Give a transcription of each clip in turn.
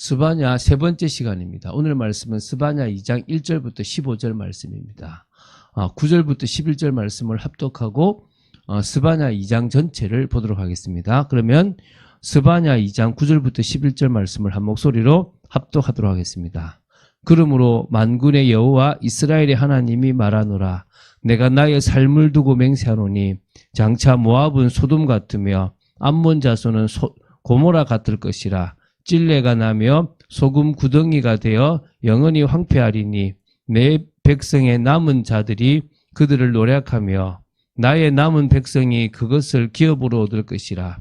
스바냐 세 번째 시간입니다. 오늘 말씀은 스바냐 2장 1절부터 15절 말씀입니다. 아, 9절부터 11절 말씀을 합독하고 어, 스바냐 2장 전체를 보도록 하겠습니다. 그러면 스바냐 2장 9절부터 11절 말씀을 한 목소리로 합독하도록 하겠습니다. 그러므로 만군의 여호와 이스라엘의 하나님이 말하노라 내가 나의 삶을 두고 맹세하노니 장차 모압은 소돔 같으며 암몬 자손은 소- 고모라 같을 것이라 찔레가 나며 소금 구덩이가 되어 영원히 황폐하리니 내 백성의 남은 자들이 그들을 노력하며 나의 남은 백성이 그것을 기업으로 얻을 것이라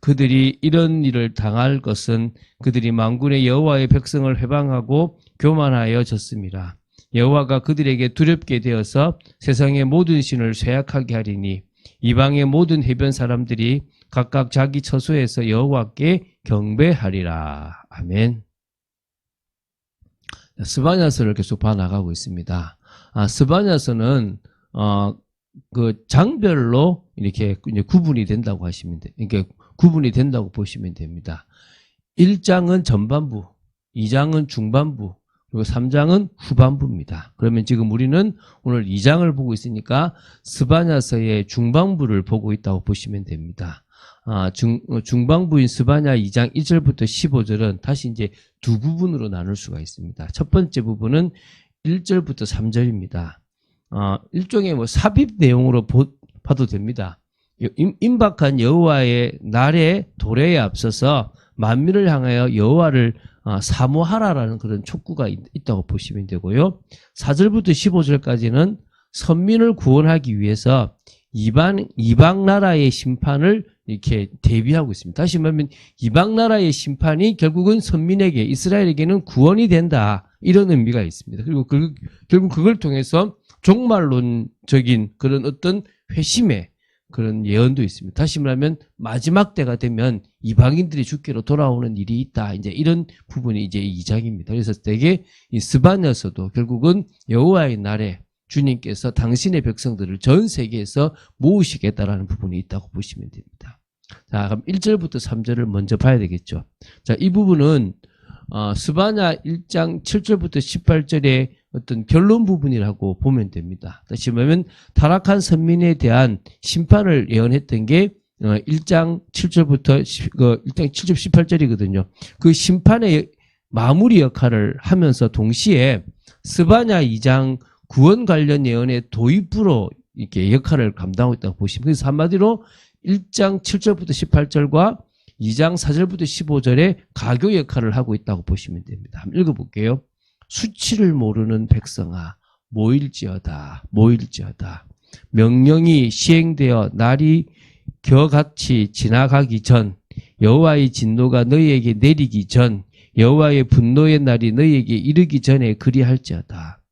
그들이 이런 일을 당할 것은 그들이 만군의 여호와의 백성을 회방하고 교만하여 졌습니다. 여호와가 그들에게 두렵게 되어서 세상의 모든 신을 쇠약하게 하리니 이방의 모든 해변 사람들이 각각 자기 처소에서 여호와께 경배하리라. 아멘. 스바냐서를 계속 봐나가고 있습니다. 아, 스바냐서는 어, 그 장별로 이렇게 구분이 된다고 하시면 돼. 이게 구분이 된다고 보시면 됩니다. 1장은 전반부, 2장은 중반부, 그리고 3장은 후반부입니다. 그러면 지금 우리는 오늘 2장을 보고 있으니까 스바냐서의 중반부를 보고 있다고 보시면 됩니다. 아, 중, 어, 중반부인 스바냐 2장 1절부터 15절은 다시 이제 두 부분으로 나눌 수가 있습니다. 첫 번째 부분은 1절부터 3절입니다. 어, 일종의 뭐 삽입 내용으로 보, 봐도 됩니다. 임- 임박한 여호와의 날의 도래에 앞서서 만민을 향하여 여호와를 어, 사모하라라는 그런 촉구가 있, 있다고 보시면 되고요. 4절부터 15절까지는 선민을 구원하기 위해서 이방 이방 나라의 심판을 이렇게 대비하고 있습니다. 다시 말하면 이방 나라의 심판이 결국은 선민에게 이스라엘에게는 구원이 된다 이런 의미가 있습니다. 그리고 그, 결국 그걸 통해서 종말론적인 그런 어떤 회심의 그런 예언도 있습니다. 다시 말하면 마지막 때가 되면 이방인들이 주께로 돌아오는 일이 있다. 이제 이런 부분이 이제 이장입니다 그래서 되게 이 스바냐서도 결국은 여호와의 날에 주님께서 당신의 백성들을 전 세계에서 모으시겠다라는 부분이 있다고 보시면 됩니다. 자, 그럼 1절부터 3절을 먼저 봐야 되겠죠. 자, 이 부분은 어, 스바냐 1장 7절부터 18절의 어떤 결론 부분이라고 보면 됩니다. 다시 말하면 타락한 선민에 대한 심판을 예언했던 게 어, 1장 7절부터 1장 7절 18절이거든요. 그 심판의 마무리 역할을 하면서 동시에 스바냐 2장 구원 관련 예언의 도입부로 이렇게 역할을 감당하고 있다고 보시면 그래서 한마디로 1장 7절부터 18절과 2장 4절부터 15절에 가교 역할을 하고 있다고 보시면 됩니다. 한번 읽어볼게요. 수치를 모르는 백성아 모일지어다 모일지어다 명령이 시행되어 날이 겨같이 지나가기 전 여호와의 진노가 너희에게 내리기 전 여호와의 분노의 날이 너희에게 이르기 전에 그리할지어다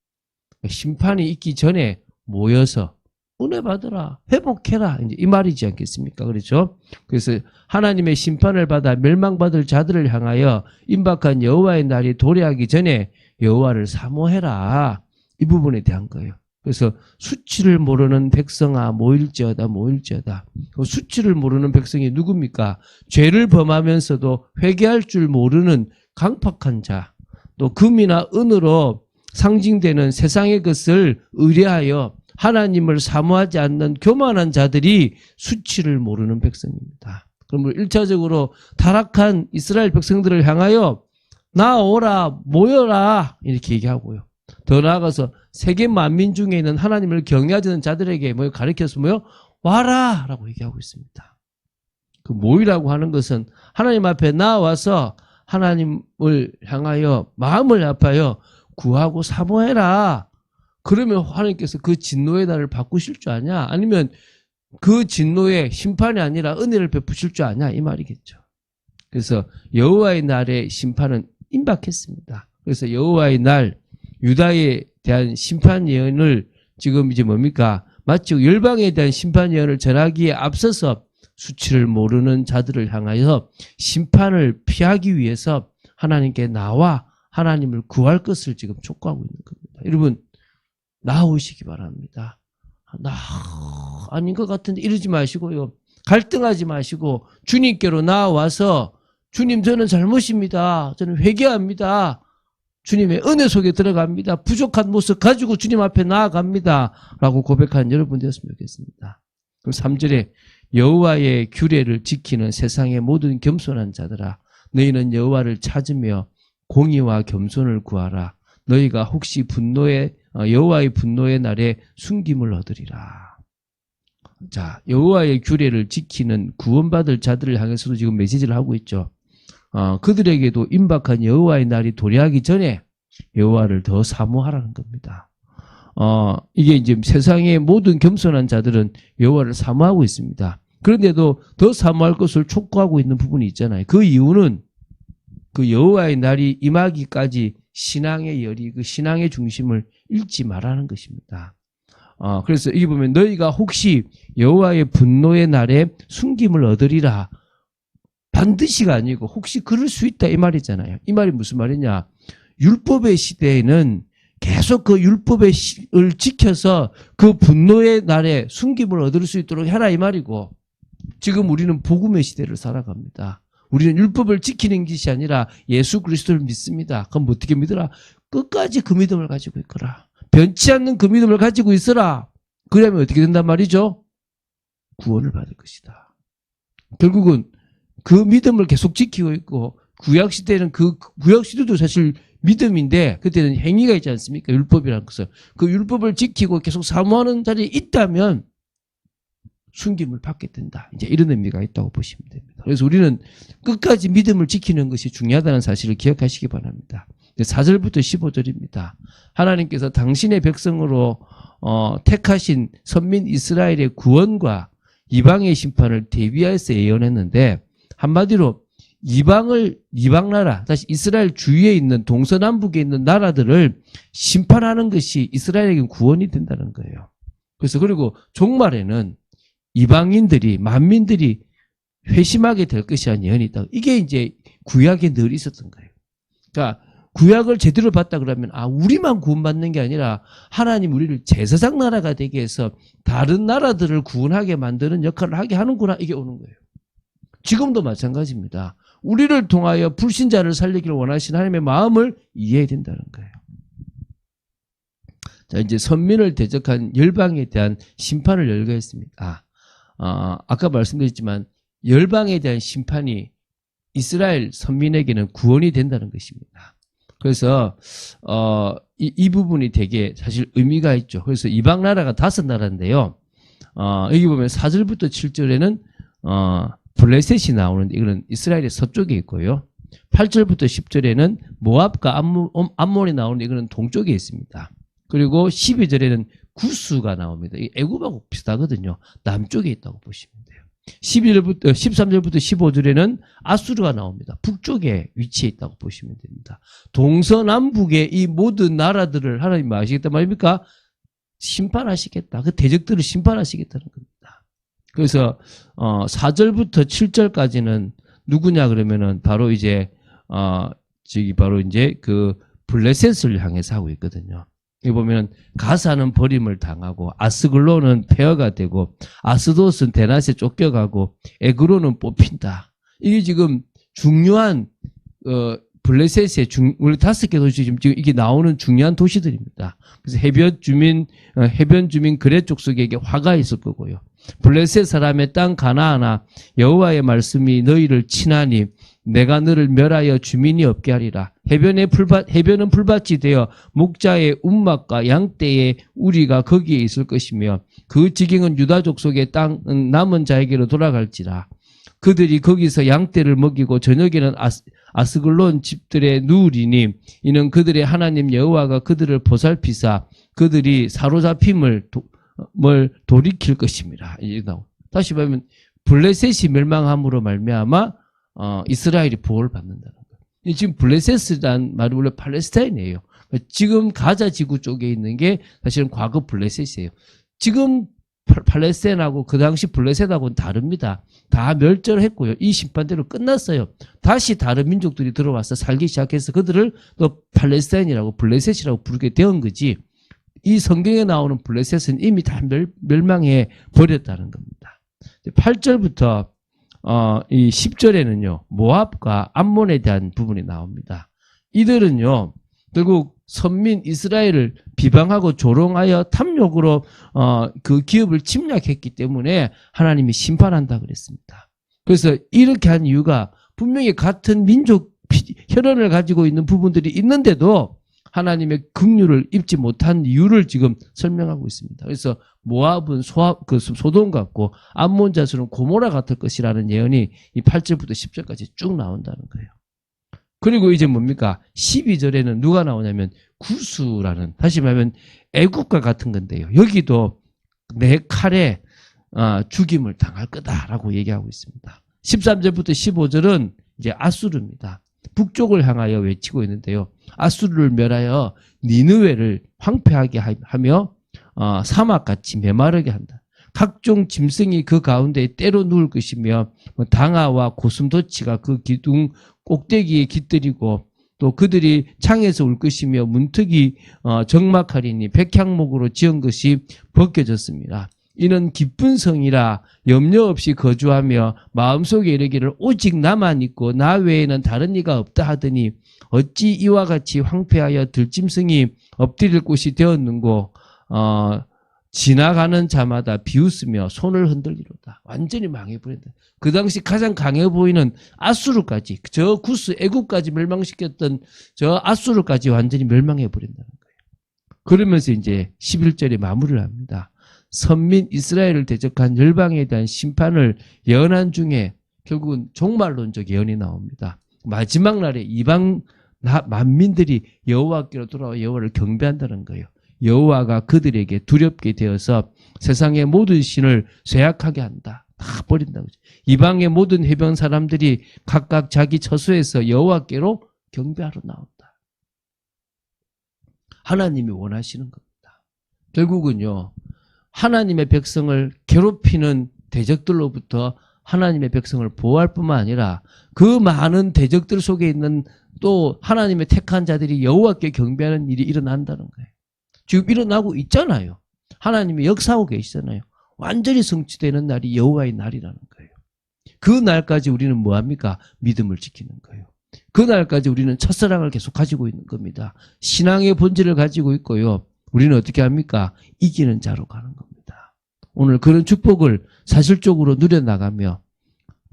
심판이 있기 전에 모여서 은혜 받으라 회복해라 이제 이 말이지 않겠습니까 그렇죠 그래서 하나님의 심판을 받아 멸망받을 자들을 향하여 임박한 여호와의 날이 도래하기 전에 여호와를 사모해라 이 부분에 대한 거예요. 그래서 수치를 모르는 백성아 모일지어다 모일지어다. 그 수치를 모르는 백성이 누굽니까? 죄를 범하면서도 회개할 줄 모르는 강팍한 자, 또 금이나 은으로 상징되는 세상의 것을 의뢰하여 하나님을 사모하지 않는 교만한 자들이 수치를 모르는 백성입니다. 그러므로 1차적으로 타락한 이스라엘 백성들을 향하여 나오라 모여라 이렇게 얘기하고요. 더 나아가서 세계 만민 중에 있는 하나님을 경외하지 않는 자들에게 뭐 가르쳐서 뭐요? 와라 라고 얘기하고 있습니다. 그 모이라고 하는 것은 하나님 앞에 나와서 하나님을 향하여 마음을 아파요 구하고 사모해라. 그러면 하나님께서 그 진노의 날을 바꾸실 줄 아냐? 아니면 그 진노의 심판이 아니라 은혜를 베푸실 줄 아냐? 이 말이겠죠. 그래서 여호와의 날의 심판은 임박했습니다. 그래서 여호와의 날 유다에 대한 심판 예언을 지금 이제 뭡니까? 마치 열방에 대한 심판 예언을 전하기에 앞서서 수치를 모르는 자들을 향하여 심판을 피하기 위해서 하나님께 나와 하나님을 구할 것을 지금 촉구하고 있는 겁니다. 여러분 나오시기 바랍니다. 나 아닌 것 같은데 이러지 마시고요. 갈등하지 마시고 주님께로 나와서 주님 저는 잘못입니다. 저는 회개합니다. 주님의 은혜 속에 들어갑니다. 부족한 모습 가지고 주님 앞에 나아갑니다. 라고 고백한 여러분 되었으면 좋겠습니다. 그럼 3절에 여호와의 규례를 지키는 세상의 모든 겸손한 자들아 너희는 여호와를 찾으며 공의와 겸손을 구하라. 너희가 혹시 분노의 어, 여호와의 분노의 날에 숨김을 얻으리라. 자, 여호와의 규례를 지키는 구원받을 자들을 향해서도 지금 메시지를 하고 있죠. 어, 그들에게도 임박한 여호와의 날이 도래하기 전에 여호와를 더 사모하라는 겁니다. 어, 이게 이제 세상의 모든 겸손한 자들은 여호와를 사모하고 있습니다. 그런데도 더 사모할 것을 촉구하고 있는 부분이 있잖아요. 그 이유는 그 여호와의 날이 임하기까지 신앙의 열이 그 신앙의 중심을 잃지 말라는 것입니다. 어, 그래서 여기 보면 너희가 혹시 여호와의 분노의 날에 숨김을 얻으리라 반드시가 아니고 혹시 그럴 수 있다 이 말이잖아요. 이 말이 무슨 말이냐? 율법의 시대에는 계속 그 율법을 지켜서 그 분노의 날에 숨김을 얻을 수 있도록 해라 이 말이고 지금 우리는 복음의 시대를 살아갑니다. 우리는 율법을 지키는 것이 아니라 예수 그리스도를 믿습니다. 그럼 어떻게 믿으라? 끝까지 그 믿음을 가지고 있거라. 변치 않는 그 믿음을 가지고 있어라. 그러면 어떻게 된단 말이죠? 구원을 받을 것이다. 결국은 그 믿음을 계속 지키고 있고 구약 시대는 그 구약 시대도 사실 믿음인데 그때는 행위가 있지 않습니까? 율법이라는 것은 그 율법을 지키고 계속 사모하는 자리에 있다면 숨김을 받게 된다. 이제 이런 의미가 있다고 보시면 됩니다. 그래서 우리는 끝까지 믿음을 지키는 것이 중요하다는 사실을 기억하시기 바랍니다. 4절부터 15절입니다. 하나님께서 당신의 백성으로 어, 택하신 선민 이스라엘의 구원과 이방의 심판을 대비하여서 예언했는데 한마디로 이방을 이방 나라 다시 이스라엘 주위에 있는 동서남북에 있는 나라들을 심판하는 것이 이스라엘에게 구원이 된다는 거예요. 그래서 그리고 종말에는 이방인들이 만민들이 회심하게 될 것이 있다. 이게 이제 구약에 늘 있었던 거예요. 그러니까 구약을 제대로 봤다 그러면 아 우리만 구원받는 게 아니라 하나님 우리를 제사장 나라가 되게 해서 다른 나라들을 구원하게 만드는 역할을 하게 하는구나 이게 오는 거예요. 지금도 마찬가지입니다. 우리를 통하여 불신자를 살리기를 원하시는 하나님의 마음을 이해해야 된다는 거예요. 자, 이제 선민을 대적한 열방에 대한 심판을 열거했습니다. 아, 어, 아까 말씀드렸지만 열방에 대한 심판이 이스라엘 선민에게는 구원이 된다는 것입니다. 그래서 어, 이, 이 부분이 되게 사실 의미가 있죠. 그래서 이방 나라가 다섯 나라인데요. 어, 여기 보면 4절부터 7절에는 어, 블레셋이 나오는데 이거는 이스라엘의 서쪽에 있고요. 8절부터 10절에는 모압과 암몬, 암몬이 나오는데 이거는 동쪽에 있습니다. 그리고 12절에는 구스가 나옵니다. 이 애굽하고 비슷하거든요. 남쪽에 있다고 보시면. 11절부터 13절부터 15절에는 아수르가 나옵니다. 북쪽에 위치해 있다고 보시면 됩니다. 동서남북의 이 모든 나라들을 하나님 아시겠단 말입니까? 심판하시겠다. 그 대적들을 심판하시겠다는 겁니다. 그래서 어 4절부터 7절까지는 누구냐 그러면은 바로 이제 어 저기 바로 이제 그 블레셋을 향해서 하고 있거든요. 여기 보면 가사는 버림을 당하고 아스글로는 폐허가 되고 아스도스는 대낮에 쫓겨가고 에그로는 뽑힌다. 이게 지금 중요한 어 블레셋의 중 원래 다섯 개 도시 지금 이게 나오는 중요한 도시들입니다. 그래서 해변 주민 어, 해변 주민 그레 족속에게 화가 있을 거고요. 블레셋 사람의 땅 가나하나 여호와의 말씀이 너희를 친하니 내가 너를 멸하여 주민이 없게 하리라. 해변의 풀밭, 해변은 풀밭이 되어 목자의 움막과 양떼의 우리가 거기에 있을 것이며 그 지경은 유다족 속의 땅 남은 자에게로 돌아갈지라. 그들이 거기서 양떼를 먹이고 저녁에는 아스, 아스글론 집들의 누우리니 이는 그들의 하나님 여호와가 그들을 보살피사 그들이 사로잡힘을 도, 뭘 돌이킬 것입니다. 다시 보면 블레셋이 멸망함으로 말미암아 어, 이스라엘이 보호를 받는다는 거예요. 지금 블레셋이란 말이 원래 팔레스타인이에요. 지금 가자 지구 쪽에 있는 게 사실은 과거 블레셋이에요. 지금 팔레스타인하고 그 당시 블레셋하고는 다릅니다. 다 멸절했고요. 이 심판대로 끝났어요. 다시 다른 민족들이 들어와서 살기 시작해서 그들을 또 팔레스타인이라고 블레셋이라고 부르게 된 거지. 이 성경에 나오는 블레셋은 이미 다 멸, 멸망해 버렸다는 겁니다. 8절부터 어, 이 10절에는요, 모압과 암몬에 대한 부분이 나옵니다. 이들은요, 결국 선민 이스라엘을 비방하고 조롱하여 탐욕으로 어, 그 기업을 침략했기 때문에 하나님이 심판한다 그랬습니다. 그래서 이렇게 한 이유가 분명히 같은 민족 피- 혈연을 가지고 있는 부분들이 있는데도 하나님의 긍휼을 입지 못한 이유를 지금 설명하고 있습니다. 그래서 모압은 소압, 그 소돔 같고 암몬 자수는 고모라 같을 것이라는 예언이 이 8절부터 10절까지 쭉 나온다는 거예요. 그리고 이제 뭡니까? 12절에는 누가 나오냐면 구수라는 다시 말하면 애국과 같은 건데요. 여기도 내 칼에 어, 죽임을 당할 거다라고 얘기하고 있습니다. 13절부터 15절은 이제 아수르입니다. 북쪽을 향하여 외치고 있는데요. 아수르를 멸하여 니느웨를 황폐하게 하- 하며 어, 사막같이 메마르게 한다. 각종 짐승이 그 가운데 때로 누울 것이며 뭐 당아와 고슴도치가 그 기둥 꼭대기에 깃들이고 또 그들이 창에서 울 것이며 문턱이 어, 적막하리니 백향목으로 지은 것이 벗겨졌습니다. 이는 기쁜 성이라 염려 없이 거주하며 마음속에 이르기를 오직 나만 있고 나 외에는 다른 이가 없다 하더니 어찌 이와 같이 황폐하여 들짐승이 엎드릴 곳이 되었는고 어, 지나가는 자마다 비웃으며 손을 흔들리로다. 완전히 망해버린다. 그 당시 가장 강해 보이는 아수르까지 저 구스 애국까지 멸망시켰던 저 아수르까지 완전히 멸망해버린다는 거예요. 그러면서 이제 11절에 마무리를 합니다. 선민 이스라엘을 대적한 열방에 대한 심판을 예언한 중에 결국은 종말론적 예언이 나옵니다. 마지막 날에 이방 나- 만민들이 여호와께로 돌아와 여호와를 경배한다는 거예요. 여호와가 그들에게 두렵게 되어서 세상의 모든 신을 쇠약하게 한다. 다. 그러죠. 이방의 모든 해변 사람들이 각각 자기 처소에서 여호와께로 경배하러 나온다. 하나님이 원하시는 겁니다. 결국은요. 하나님의 백성을 괴롭히는 대적들로부터 하나님의 백성을 보호할 뿐만 아니라 그 많은 대적들 속에 있는 또 하나님의 택한 자들이 여호와께 경배하는 일이 일어난다는 거예요. 지금 일어나고 있잖아요. 하나님이 역사하고 계시잖아요. 완전히 성취되는 날이 여호와의 날이라는 거예요. 그 날까지 우리는 뭐 합니까? 믿음을 지키는 거예요. 그 날까지 우리는 첫사랑을 계속 가지고 있는 겁니다. 신앙의 본질을 가지고 있고요. 우리는 어떻게 합니까? 이기는 자로 가는 겁니다. 오늘 그런 축복을 사실적으로 누려나가며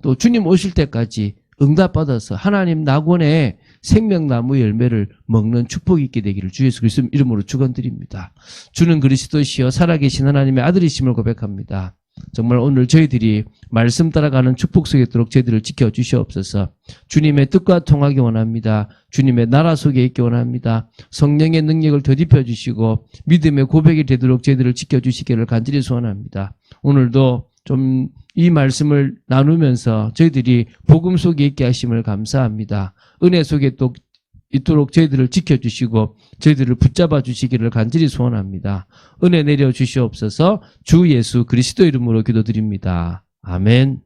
또 주님 오실 때까지 응답받아서 하나님 낙원의 생명나무 열매를 먹는 축복이 있게 되기를 주 예수 그리스도 이름으로 축원드립니다. 주는 그리스도시여 살아계신 하나님의 아들이심을 고백합니다. 정말 오늘 저희들이 말씀 따라가는 축복 속에 있도록 저희들을 지켜주시옵소서. 주님의 뜻과 통하기 원합니다. 주님의 나라 속에 있기 원합니다. 성령의 능력을 더딥혀 주시고 믿음의 고백이 되도록 저희들을 지켜주시기를 간절히 소원합니다. 오늘도 좀 이 말씀을 나누면서 저희들이 복음 속에 있게 하심을 감사합니다. 은혜 속에 또 있도록 저희들을 지켜주시고 저희들을 붙잡아 주시기를 간절히 소원합니다. 은혜 내려 주시옵소서 주 예수 그리스도 이름으로 기도드립니다. 아멘.